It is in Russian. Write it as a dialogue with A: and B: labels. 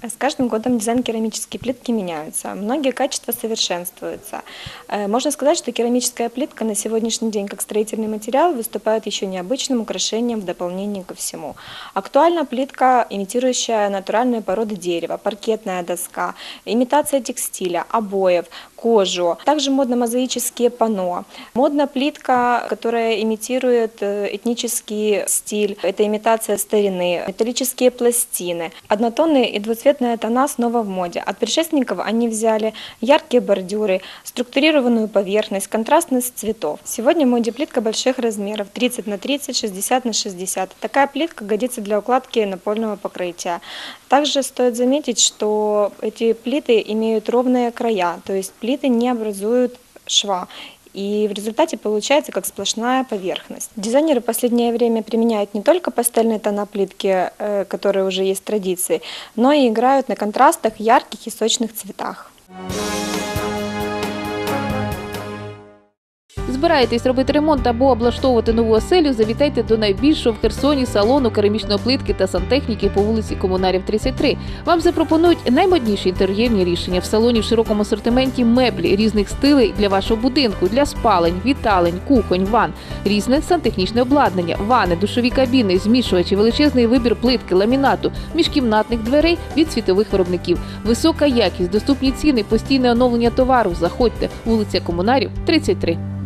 A: С каждым годом дизайн керамической плитки меняются, многие качества совершенствуются. Э, Можно сказать, что керамическая плитка на сегодняшний день как строительный материал выступает еще необычным украшением в дополнение ко всему. Актуальна плитка, имитирующая натуральные породы дерева, паркетная доска, имитация текстиля, обоев, кожу. Также модно мозаические панно. Модна плитка, которая имитирует э, этнический стиль. Это имитация старины, металлические пластины. Однотонные и двуцветные тона снова в моде. От предшественников они взяли яркие бордюры, структурированную поверхность, контрастность цветов. Сегодня в моде плитка больших размеров 30 на 30, 60 на 60. Такая плитка годится для укладки напольного покрытия. Также стоит заметить, что эти плиты имеют ровные края, то есть плиты не образуют шва. И в результате получается как сплошная поверхность. Дизайнеры в последнее время применяют не только пастельные тона плитки, э, которые уже есть традицией, но и играют на контрастах, ярких и сочных цветах.
B: Збираєтесь робити ремонт або облаштовувати нову оселю, завітайте до найбільшого в Херсоні салону керамічної плитки та сантехніки по вулиці Комунарів 33. Вам запропонують наймодніші інтер'єрні рішення в салоні в широкому асортименті меблі різних стилей для вашого будинку, для спалень, віталень, кухонь, ван, різне сантехнічне обладнання, вани, душові кабіни, змішувачі, величезний вибір плитки, ламінату, міжкімнатних дверей від світових виробників, висока якість, доступні ціни, постійне оновлення товару. Заходьте, вулиця Комунарів 33.